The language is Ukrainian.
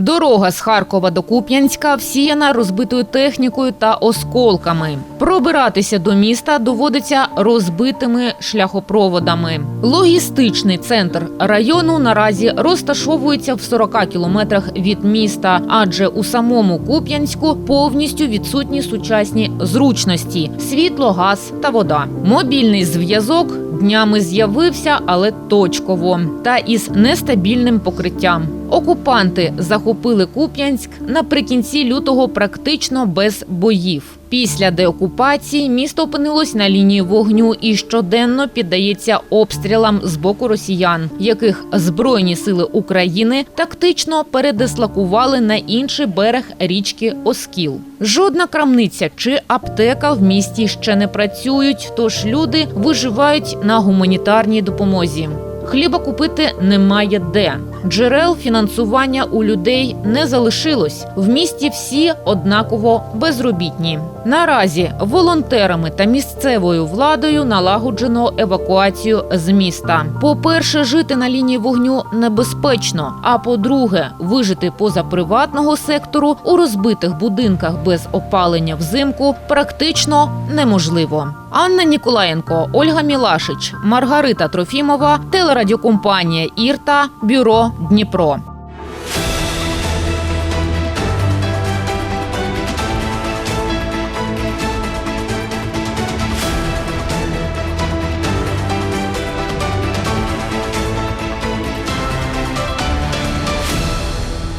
Дорога з Харкова до Куп'янська всіяна розбитою технікою та осколками. Пробиратися до міста доводиться розбитими шляхопроводами. Логістичний центр району наразі розташовується в 40 кілометрах від міста, адже у самому Куп'янську повністю відсутні сучасні зручності: світло, газ та вода. Мобільний зв'язок днями з'явився, але точково та із нестабільним покриттям. Окупанти захопили Куп'янськ наприкінці лютого практично без боїв. Після деокупації місто опинилось на лінії вогню і щоденно піддається обстрілам з боку росіян, яких збройні сили України тактично передислокували на інший берег річки Оскіл. Жодна крамниця чи аптека в місті ще не працюють, тож люди виживають на гуманітарній допомозі. Хліба купити немає де. Джерел фінансування у людей не залишилось. В місті всі однаково безробітні. Наразі волонтерами та місцевою владою налагоджено евакуацію з міста. По-перше, жити на лінії вогню небезпечно. А по-друге, вижити поза приватного сектору у розбитих будинках без опалення взимку практично неможливо. Анна Ніколаєнко, Ольга Мілашич, Маргарита Трофімова, телерадіокомпанія Ірта, бюро Дніпро.